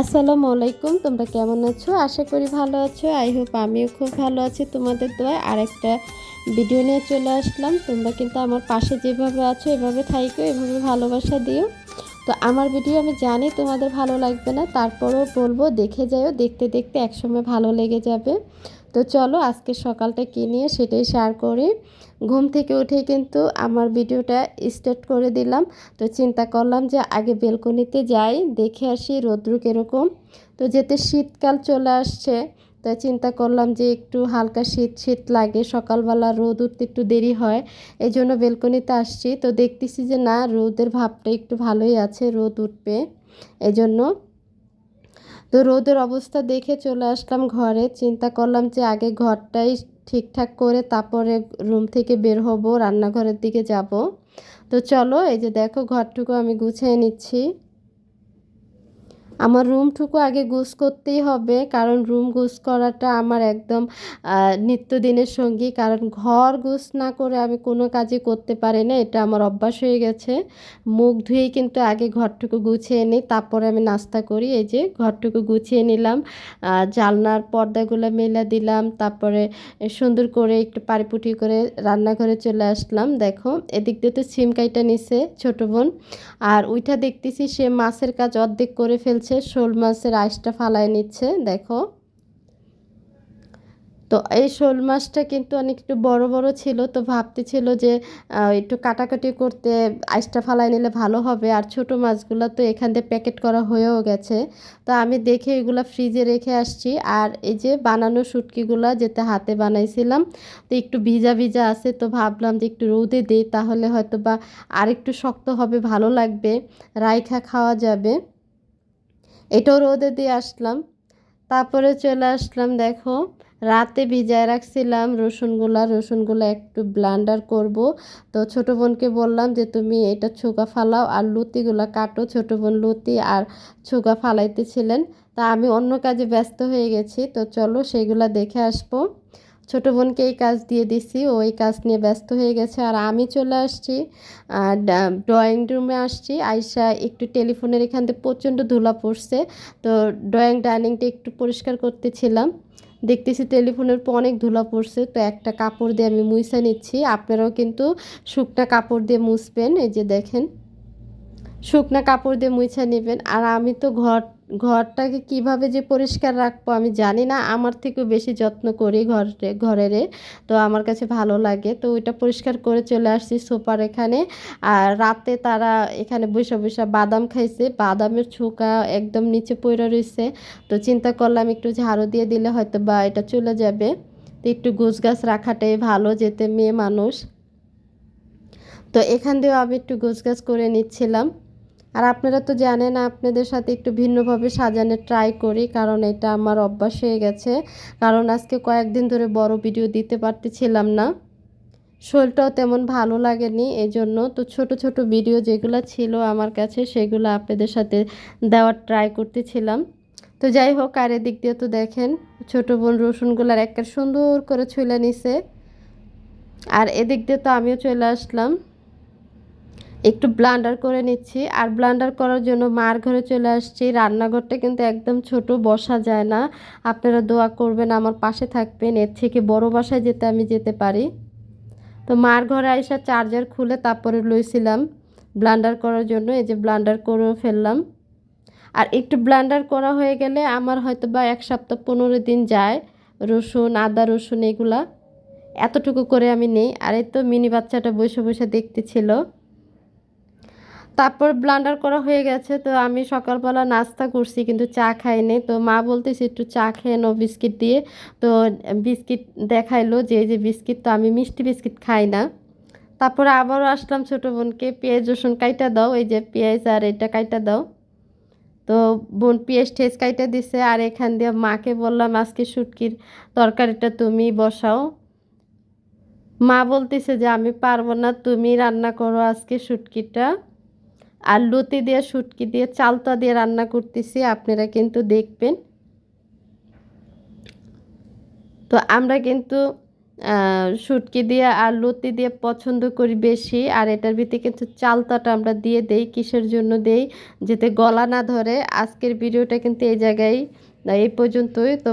আসসালামু আলাইকুম, তোমরা কেমন আছো? আশা করি ভালো আছো। আই হোপ আমিও খুব ভালো আছি তোমাদের দোয়ায়। আরেকটা ভিডিও নিয়ে চলে আসলাম। তোমরা কিন্তু আমার পাশে যেভাবে আছো, এভাবে থাইকো, এভাবে ভালোবাসা দিও। তো আমার ভিডিও আমি জানি তোমাদের ভালো লাগবে না, তারপরেও বলব দেখে যাও দেখতে দেখতে একসময় ভালো লেগে যাবে। তো চলো আজকে সকালটা কী নিয়ে সেটাই শেয়ার করি। ঘুম থেকে উঠে কিন্তু আমার ভিডিওটা স্টার্ট করে দিলাম। তো চিন্তা করলাম যে আগে বেলকনিতে যাই, দেখে আসি রৌদ্র কীরকম। তো যেতে শীতকাল চলে আসছে তাই চিন্তা করলাম যে একটু হালকা শীত শীত লাগে, সকালবেলা রোদ উঠতে একটু দেরি হয় এই জন্য বেলকনিতে আসছি। তো দেখতেছি যে না, রোদের ভাবটা একটু ভালোই আছে, রোদ উঠবে এই জন্য তো রোদের অবস্থা দেখে চলে আসলাম ঘরে, চিন্তা করলাম যে আগে ঘরটাই ঠিকঠাক করে তারপরে রুম থেকে বের হব, রান্নাঘরের দিকে যাব। তো চলো, এই যে দেখো, ঘরটুকু আমি গুছিয়ে নিচ্ছি। আমার রুমটুকু আগে গুছ করতেই হবে, কারণ রুম গুছ করাটা আমার একদম নিত্যদিনের সঙ্গী। কারণ ঘর গুছ না করে আমি কোনো কাজই করতে পারি না, এটা আমার অভ্যাস হয়ে গেছে। মুখ ধুয়েই কিন্তু আগে ঘরটুকু গুছিয়ে নিই, তারপরে আমি নাস্তা করি। এই যে ঘরটুকু গুছিয়ে নিলাম জালনার পর্দাগুলো মেলা দিলাম, তারপরে সুন্দর করে একটু পারিপুটি করে রান্নাঘরে চলে আসলাম। দেখো, এদিক দিয়ে তো সিমকাইটা নিছে, ছোটো বোন। আর ওইটা দেখতেছি সে মাছের কাজ অর্ধেক করে ফেলছে শোল মাছের আইসটা ফালাই নিচ্ছে, দেখো। তো এই শোল মাছটা কিন্তু অনেক একটু বড় বড় ছিল, তো ভাবতেছিল যে একটু কাটাকাটি করতে আইসটা ফালাই নিলে ভালো হবে। আর ছোট মাছগুলো তো এখান দিয়ে প্যাকেট করা হয়েও গেছে। তো আমি দেখে এগুলো ফ্রিজে রেখে আসছি। আর এই যে বানানো শুটকিগুলো যেতে হাতে বানাইছিলাম, তো একটু ভিজা ভিজা আছে, তো ভাবলাম যে একটু রোদে দিই, তাহলে হয়তো বা আর একটু শক্ত হবে, ভালো লাগবে। রাইখা খাওয়া যাবে। এটাও রোদে দিয়ে আসলাম। তারপরে চলে আসলাম, দেখো, রাতে ভিজায় রাখছিলাম রসুনগুলা। রসুনগুলো একটু ব্লান্ডার করব। তো ছোট বোনকে বললাম যে, তুমি এটা ছোকা ফালাও আর লুতিগুলো কাটো। ছোট বোন লুতি আর ছোকা ফালাইতেছিলেন। তা আমি অন্য কাজে ব্যস্ত হয়ে গেছি। তো চলো সেগুলো দেখে আসব। ছোটো বোনকে এই কাজ দিয়ে দিছি, ও এই কাজ নিয়ে ব্যস্ত হয়ে গেছে। আর আমি চলে আসছি, আর ড্রয়িং রুমে আসছি। আইসা একটু টেলিফোনের এখান থেকে প্রচণ্ড ধুলা পড়ছে। তো ড্রয়িং ডাইনিংটা একটু পরিষ্কার করতেছিলাম। দেখতেছি টেলিফোনের পর অনেক ধুলা পড়ছে। তো একটা কাপড় দিয়ে আমি মুইসা নিচ্ছি। আপনারাও কিন্তু শুকনা কাপড় দিয়ে মুছবেন, এই যে দেখেন। শুকনা কাপড় দিয়ে মুছা নেবেন। আর আমি তো ঘর ঘরটাকে কীভাবে যে পরিষ্কার রাখব আমি জানি না। আমার থেকেও বেশি যত্ন করি ঘরে, ঘরেরে। তো আমার কাছে ভালো লাগে। তো ওইটা পরিষ্কার করে চলে আসছি সোপার এখানে। আর রাতে তারা এখানে বসে বসে বাদাম খাইছে। বাদামের ছোকা একদম নিচে পড়ে রয়েছে তো চিন্তা করলাম একটু ঝাড়ু দিয়ে দিলে হয়তো বা এটা চলে যাবে। তো একটু গোছ গাছ রাখাটাই ভালো, যেতে মেয়ে মানুষ। তো এখান দিয়েও আমি একটু গোছ গাছ করে নিচ্ছিলাম। আর আপনারা তো জানেন, আপনাদের সাথে একটু ভিন্নভাবে সাজানোর ট্রাই করি, কারণ এটা আমার অভ্যাস হয়ে গেছে। কারণ আজকে কয়েকদিন ধরে বড় ভিডিও দিতে পারতেছিলাম না। শোলটাও তেমন ভালো লাগেনি এই জন্য তো ছোট ছোট ভিডিও যেগুলো ছিল আমার কাছে, সেগুলো আপনাদের সাথে দেওয়ার ট্রাই করতেছিলাম। তো যাই হোক, আর এদিক দিয়ে তো দেখেন, ছোট বোন রসুনগুলার একটা সুন্দর করে ছুলে নিছে। আর এদিক দিয়ে তো আমিও চলে আসলাম। একটু ব্লান্ডার করে নিচ্ছি। আর ব্লান্ডার করার জন্য মার ঘরে চলে আসছি। রান্নাঘরটা কিন্তু একদম ছোট, বসা যায় না। আপনারা দোয়া করবেন, আমার পাশে থাকবেন। এর থেকে বড় বাসায় যেতে আমি যেতে পারি। তো মার ঘরে আইসা চার্জার খুলে তারপরে লইছিলাম ব্লান্ডার করার জন্য। এই যে ব্লান্ডার করেও ফেললাম। আর একটু ব্লান্ডার করা হয়ে গেলে আমার হয়তো বা এক সপ্তাহ পনেরো দিন যায়। রসুন, আদা রসুন এগুলা। এতটুকু করে আমি নেই। আর এই তো মিনি বাচ্চাটা বসে বসে দেখতেছিল। তারপর ব্লান্ডার করা হয়ে গেছে, তো আমি সকালবেলা নাস্তা করছি, কিন্তু চা খাইনি। তো মা বলতেছি, একটু চা খেয়ে নো বিস্কিট দিয়ে। তো বিস্কিট দেখাইলো যে যে বিস্কিট, তো আমি মিষ্টি বিস্কিট খাই না। তারপরে আবারও আসলাম ছোটো বোনকে, পেঁয়াজ, রসুন কাইটা দাও, এই যে পেঁয়াজ আর এটা কাইটা দাও। তো বোন পেঁয়াজ ঠেস কাইটা দিছে, আর এখান দিয়ে মাকে বললাম, আজকে শুটকির তরকারিটা তুমি বসাও। মা বলতেছে যে, আমি পারব না, তুমি রান্না করো আজকে শুটকিটা। আর লতি দিয়ে, শুটকি দিয়ে, চালতা দিয়ে রান্না করতেছি। আপনারা কিন্তু দেখবেন। তো আমরা কিন্তু শুটকি দিয়ে আর লতি দিয়ে পছন্দ করি বেশি। আর এটার ভিতরে কিন্তু চালতাটা আমরা দিয়ে দেই, কিসের জন্য দেই, যাতে গলা না ধরে। আজকের ভিডিওটা কিন্তু এই জায়গায়, এই পর্যন্তই। তো